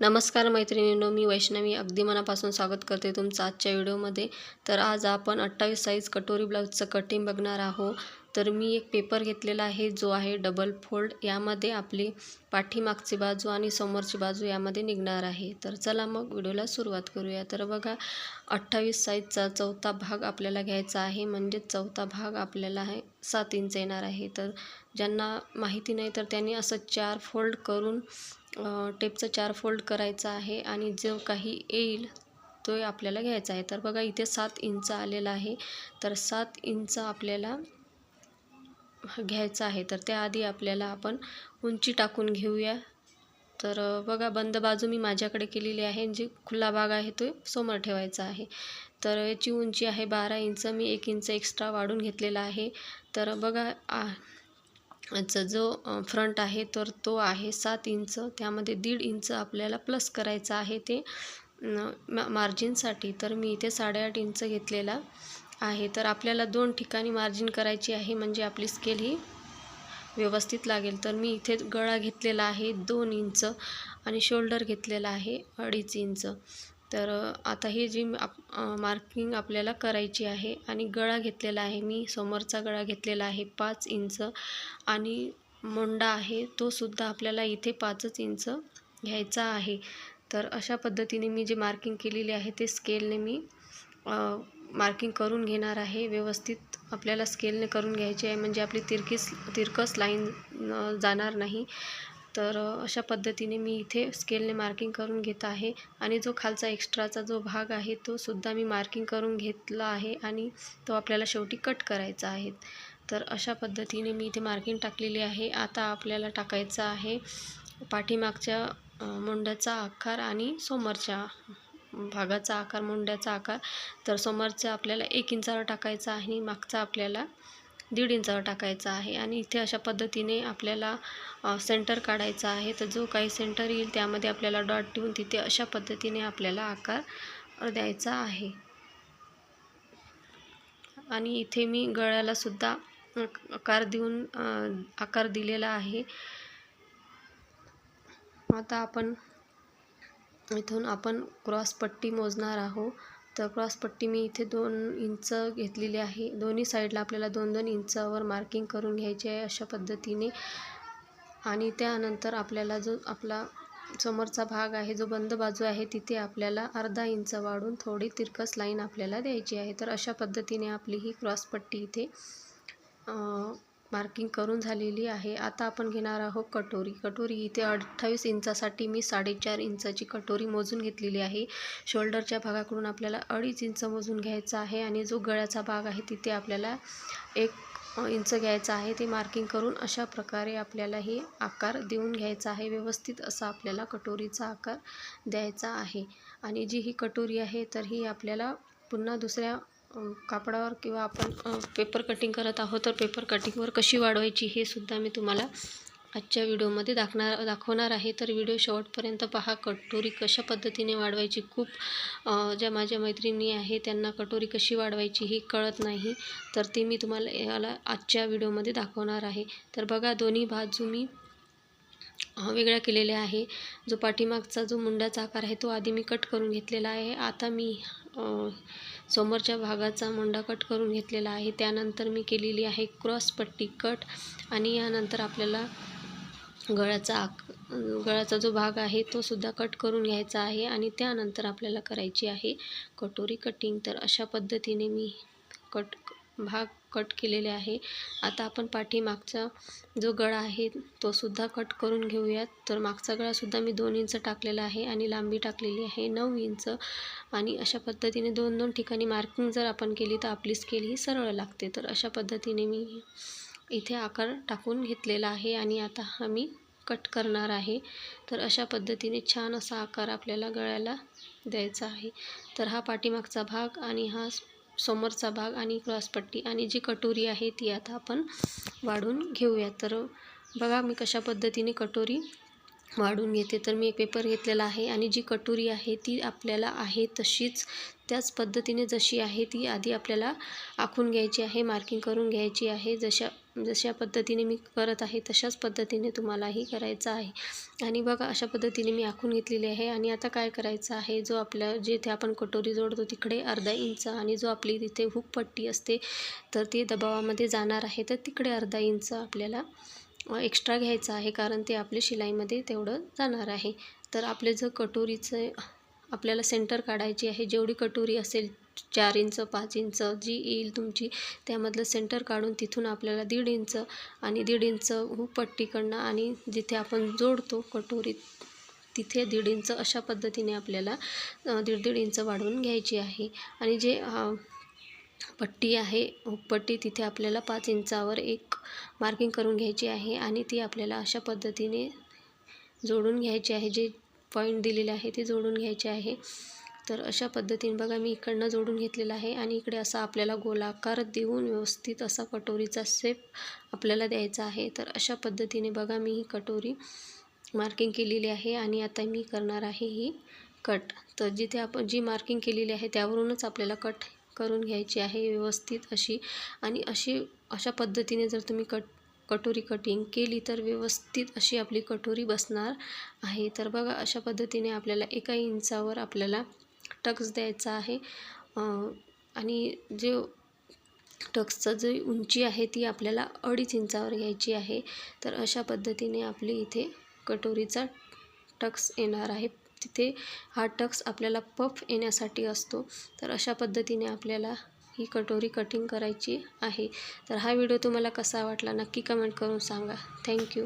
नमस्कार मैत्रिणींनो मी वैष्णवी. अगदी मनापासून स्वागत करते तुमचं आजच्या व्हिडिओमध्ये. तर आज आपण अठ्ठावीस साईज कटोरी ब्लाऊजचं कटिंग बघणार आहोत. तर मी एक पेपर घेतलेला आहे जो आहे डबल फोल्ड यामध्ये आपली पाठीमागची बाजू आणि समोरची बाजू यामध्ये निघणार आहे. तर चला मग व्हिडिओला सुरुवात करूया. तर बघा अठ्ठावीस साईजचा चौथा भाग आपल्याला घ्यायचा आहे. म्हणजेच चौथा भाग आपल्याला आहे सात इंच येणार आहे. तर ज्यांना माहिती नाही तर त्यांनी असं चार फोल्ड करून टेपचं चार फोल्ड करायचं आहे आणि जो काही येईल तो आपल्याला घ्यायचा आहे. तर बघा इथे सात इंच आलेला आहे. तर सात इंच आपल्याला घ्यायचा आहे. तर त्याआधी आपल्याला आपण उंची टाकून घेऊया. तर बघा बंद बाजू मी माझ्याकडे केलेली आहे. जी खुला भाग आहे तो समोर ठेवायचा आहे. तर याची उंची आहे बारा इंच मी एक इंच एक्स्ट्रा वाढून घेतलेला आहे. तर बघा चा जो फ्रंट आहे तर तो आहे सात इंच. त्यामध्ये दीड इंच आपल्याला प्लस करायचं आहे ते मार्जिनसाठी तर मी इथे साडेआठ इंच घेतलेला आहे. तर आपल्याला दोन ठिकाणी मार्जिन करायची आहे म्हणजे आपली स्केल ही व्यवस्थित लागेल. तर मी इथे गळा घेतलेला आहे दोन इंच आणि शोल्डर घेतलेला आहे अडीच इंच. तर आता ही जी आप मार्किंग आपल्याला करायची आहे आणि गळा घेतलेला आहे मी समोरचा गळा घेतलेला आहे पाच इंच आणि मोंडा आहे तो सुद्धा आपल्याला इथे पाचच इंच घ्यायचा आहे. तर अशा पद्धतीने मी जे मार्किंग केलेली आहे ते स्केलने मी मार्किंग करून घेणार आहे. व्यवस्थित आपल्याला स्केलने करून घ्यायची आहे म्हणजे आपली तिरकीस तिरकस लाईन जाणार नाही. तर अशा पद्धतीने मी इथे स्केलने मार्किंग करून घेत आहे आणि जो खालचा एक्स्ट्राचा जो भाग आहे तो सुद्धा मी मार्किंग करून घेतला आहे आणि तो आपल्याला शेवटी कट करायचा आहे. तर अशा पद्धतीने मी इथे मार्किंग टाकलेली आहे. आता आपल्याला टाकायचं आहे पाठीमागच्या मुंड्याचा आकार आणि समोरच्या भागाचा आकार मुंड्याचा आकार. तर समोरचा आपल्याला एक इंचावर टाकायचा आहे. मागचा आपल्याला दीड इंचावर टाकायचा आहे आणि इथे अशा पद्धतीने आपल्याला सेंटर काढायचा आहे. तर जो काही सेंटर येईल त्यामध्ये आपल्याला डॉट ठेवून तिथे अशा पद्धतीने आपल्याला आकार द्यायचा आहे. आणि इथे मी गळ्यालासुद्धा आकार देऊन आकार दिलेला आहे. आता आपण इथून आपण क्रॉस पट्टी मोजणार आहोत. तर क्रॉसपट्टी मी इथे दोन इंच घेतलेली आहे. दोन्ही साईडला आपल्याला दोन दोन इंचावर मार्किंग करून घ्यायची आहे अशा पद्धतीने. आणि त्यानंतर आपल्याला जो आपला समोरचा भाग आहे जो बंद बाजू आहे तिथे आपल्याला अर्धा इंच वाढून थोडी तिरकस लाईन आपल्याला द्यायची आहे. तर अशा पद्धतीने आपली ही क्रॉसपट्टी इथे मार्किंग करून झालेली आहे. आता आपण घेणार आहोत कटोरी. कटोरी इथे अठ्ठावीस इंचासाठी मी साडेचार इंचाची कटोरी मोजून घेतलेली आहे. शोल्डरच्या भागाकडून आपल्याला अडीच इंच मोजून घ्यायचा आहे आणि जो गळ्याचा भाग आहे तिथे आपल्याला एक इंच घ्यायचा आहे. ते मार्किंग करून अशा प्रकारे आपल्याला हे आकार देऊन घ्यायचा आहे. व्यवस्थित असा आपल्याला कटोरीचा आकार द्यायचा आहे. आणि जी ही कटोरी आहे तर ही आपल्याला पुन्हा दुसऱ्या कापडावर किंवा आपण पेपर कटिंग करत आहोत तर पेपर कटिंगवर कशी वाढवायची हे सुद्धा मी तुम्हाला आजच्या व्हिडिओमध्ये दाखणार दाखवणार आहे. तर व्हिडिओ शेवटपर्यंत पहा कटोरी कशा पद्धतीने वाढवायची? खूप ज्या माझ्या मैत्रिणी आहे त्यांना कटोरी कशी वाढवायची हे कळत नाही. तर ते मी तुम्हाला याला आजच्या व्हिडिओमध्ये दाखवणार आहे. तर बघा दोन्ही बाजू मी वेगळ्या केलेल्या आहे. जो पाठीमागचा जो मुंडाचा आकार आहे तो आधी मी कट करून घेतलेला आहे. आता मी समोरच्या भागाचा मुंडा कट करून घेतलेला आहे. त्यानंतर मी केलेली आहे क्रॉस पट्टी कट आणि यानंतर आपल्याला गळ्याचा आक गळ्याचा जो भाग आहे तो सुद्धा कट करून घ्यायचा आहे आणि त्यानंतर आपल्याला करायची आहे कटोरी कटिंग तर अशा पद्धतीने मी कट भाग कट केलेले आहे. आता आपण पाठीमागचा जो गळा आहे तो सुद्धा कट करून घेऊयात. तर मागचा गळासुद्धा मी दोन इंच टाकलेला आहे आणि लांबी टाकलेली आहे नऊ इंच. आणि अशा पद्धतीने दोन दोन ठिकाणी मार्किंग जर आपण केली तर आपली स्केल ही सरळ लागते. तर अशा पद्धतीने मी इथे आकार टाकून घेतलेला आहे आणि आता हा मी कट करणार आहे. तर अशा पद्धतीने छान असा आकार आपल्याला गळ्याला द्यायचा आहे. तर हा पाठीमागचा भाग आणि हा समोरचा भाग आणि क्रॉसपट्टी आणि जी कटोरी आहे ती आता आपण वाढून घेऊया. तर बघा मी कशा पद्धतीने कटोरी वाढून घेते. तर मी एक पेपर घेतलेला आहे आणि जी कटोरी आहे ती आपल्याला आहे तशीच. त्याच पद्धतीने जशी आहे ती आधी आपल्याला आखून घ्यायची आहे मार्किंग करून घ्यायची आहे. जशा जशा पद्धतीने मी करत आहे तशाच पद्धतीने तुम्हालाही करायचं आहे. आणि बघा अशा पद्धतीने मी आखून घेतलेली आहे. आणि आता काय करायचं आहे? जो आपल्या जिथे आपण कटोरी जोडतो तिकडे अर्धा इंच आणि जो आपली तिथे हुक पट्टी असते तर ती दबावामध्ये जाणार आहे. तर तिकडे अर्धा इंच आपल्याला एक्स्ट्रा घ्यायचं आहे कारण ते आपल्या शिलाईमध्ये तेवढं जाणार आहे. तर आपले जर कटोरीचं आपल्याला सेंटर काढायची आहे जेवढी कटोरी असेल चार इंच पाच इंच जी येईल तुमची त्यामधलं सेंटर काढून तिथून आपल्याला दीड इंच आणि दीड इंच हुपट्टीकडनं आणि जिथे आपण जोडतो कटोरीत तिथे दीड इंच अशा पद्धतीने आपल्याला दीड दीड इंच वाढवून घ्यायची आहे. आणि जे पट्टी आहे पट्टी तिथे आपल्याला पाच इंचावर एक मार्किंग करून घ्यायची आहे आणि ती आपल्याला अशा पद्धतीने जोडून घ्यायची आहे जे पॉईंट दिलेले आहे ते जोडून घ्यायचे आहे. तर अशा पद्धतीने बघा मी इकडनं जोडून घेतलेलं आहे आणि इकडे असा आपल्याला गोलाकार देऊन व्यवस्थित असा कटोरीचा शेप आपल्याला द्यायचा आहे. तर अशा पद्धतीने बघा मी ही कटोरी मार्किंग केलेली आहे आणि आता मी करणार आहे ही कट तर जिथे आपण जी मार्किंग केलेली आहे त्यावरूनच आपल्याला कट करून घ्यायची आहे व्यवस्थित अशी. आणि अशी अशा पद्धतीने जर तुम्ही कट कटोरी कटिंग केली तर व्यवस्थित अशी आपली कटोरी बसणार आहे. तर बघा अशा पद्धतीने आपल्याला एका इंचावर आपल्याला टक्स द्यायचा आहे. आणि जे टक्सचं जी उंची आहे ती आपल्याला अडीच इंचावर घ्यायची आहे. तर अशा पद्धतीने आपली इथे कटोरीचा टक्स येणार आहे. तिथे हा टक्स आपल्याला पफ येण्यासाठी असतो. तर अशा पद्धतीने आपल्याला ही कटोरी कटिंग करायची आहे. तर हा व्हिडिओ तुम्हाला कसा वाटला नक्की कमेंट करून सांगा. थँक्यू.